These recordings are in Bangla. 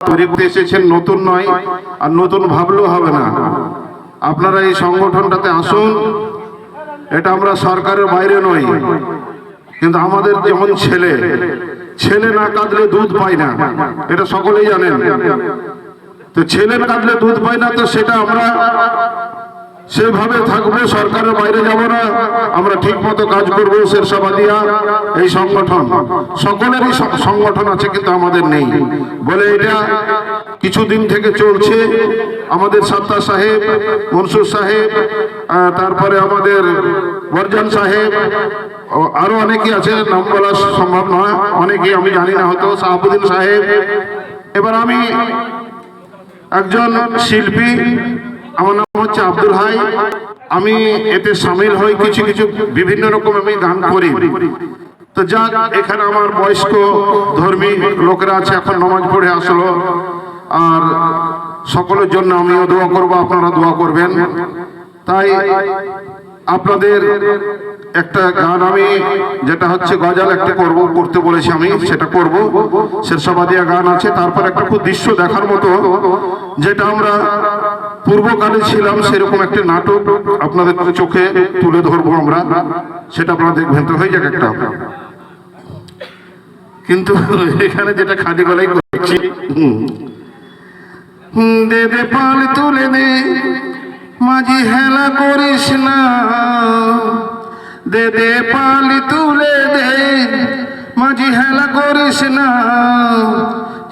তৈরি করতে এসেছেন, নতুন নয়, আর নতুন ভাবলেও হবে না। আপনারা এই সংগঠনটাতে আসুন, এটা আমরা সরকারের বাইরে নই, কিন্তু আমাদের যেমন ছেলে ছেলে না কাঁদলে দুধ পায় না, এটা সকলেই জানেন। তো ছেলে কাঁদলে দুধ পায় না, তো সেটা আমরা সেভাবে থাকব, সরকারের বাইরে যাব না। আমরা ঠিক মতো কাজ করব, শেরশাবাদিয়া, এই সংগঠন। সকলেরই সংগঠন আছে, কিন্তু আমাদের নেই। বলে এটা কিছুদিন থেকে চলছে। আমাদের সাত্তা সাহেব, মনসুর সাহেব তারপরে আমাদের বরজান সাহেব, ও, আরও অনেকেই আছে নাম বলা সম্ভব নয়। অনেকেই আমি জানি না হয়তো শাহাবুদ্দিন সাহেব। এবার আমি একজন শিল্পী আমার নাম হচ্ছে আব্দুল হাই। আমি এতে সামিল হই, কিছু কিছু বিভিন্ন রকম আমি গান করি। তো যাক, এখানে আমার বয়স্ক ধর্মী লোকেরা আছে, এখন নমাজ পড়ে আসলো। আর সকলের জন্য আমিও দোয়া করব, আপনারা দোয়া করবেন। তাই আপনাদের একটা গান আমি, যেটা হচ্ছে গজাল, একটা করব, করতে বলেছি আমি, সেটা করব। শেরশাবাদিয়া গান আছে, তারপর একটা খুব দৃশ্য দেখার মতো, যেটা আমরা পূর্বকালে ছিলাম সেরকম একটা নাটক আপনাদের চোখে তুলে ধরবো আমরা। সেটা আপনারা দেখবেন। তো হয়ে যাক একটা। কিন্তু এখানে যেটা খালি গলাই করছি দে দে পাল তুলে দে, মাঝি হেলা করিস না। দে দে পাল তুলে দে, মাঝি হেলা করিস না।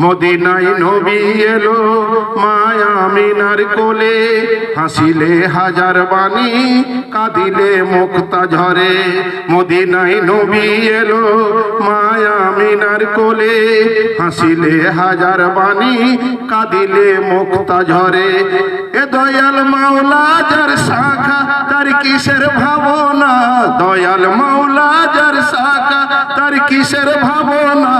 মদিনাই নবী এলো মায়া মিনার কোলে। হাসিলে হাজার বাণী, কাঁদিলে মুক্তা ঝরে। মদিনাই নবী এলো মায়া মিনার কোলে। হাসিলে হাজার বাণী, কাঁদিলে মুক্তা ঝরে। এ দয়াল মাওলা, যার শাখা, তার কিসের ভাবনা? দয়াল মাওলা, যার শাখা তার কিসের ভাবনা?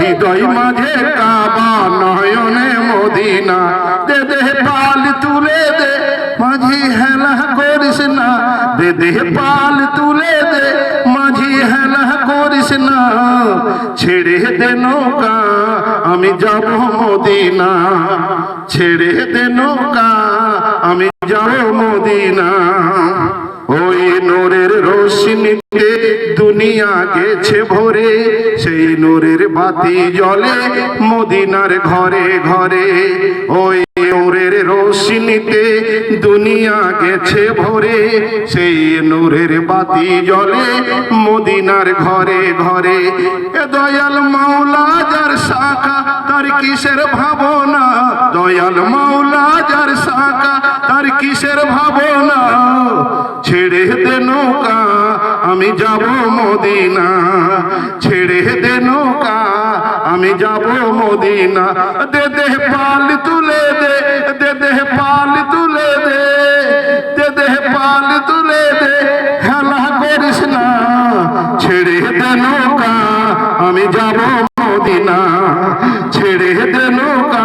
হৃদয় মাঝে কাবা, নয়নে মদিনা। দে দে, পাল তুলে দে, মাঝি হেলা করিস না। দে দে, পাল তুলে দে, মাঝি হেলা করিস না। ছেড়ে দে নৌকা, আমি যাব মদিনা। ছেড়ে দে নৌকা, আমি যাব মদিনা। ওই নোরের রোশনীতে দুনিয়া গেছে ভরে, সেই নূরের বাতি জ্বলে মদিনার ঘরে ঘরে। ওই নূরের রোশনীতে দুনিয়া গেছে ভরে, সেই নূরের বাতি জ্বলে মদিনার ঘরে ঘরে। এ দয়াল মাওলা যার শাখা, তার কিসের ভাবনা? দয়াল মাওলা যার শাখা, তার কিসের ভাবনা? ছেড়ে দে নৌকা, আমি যাব মদিনা। ছেড়ে দে নৌকা, আমি যাব মদিনা। দে দে পাল তুলে দে দে দে পাল তুলে দে দে দে পাল তুলে দে। হেলা করিস না, ছেড়ে দে নৌকা, আমি যাব মদিনা। ছেড়ে দে নৌকা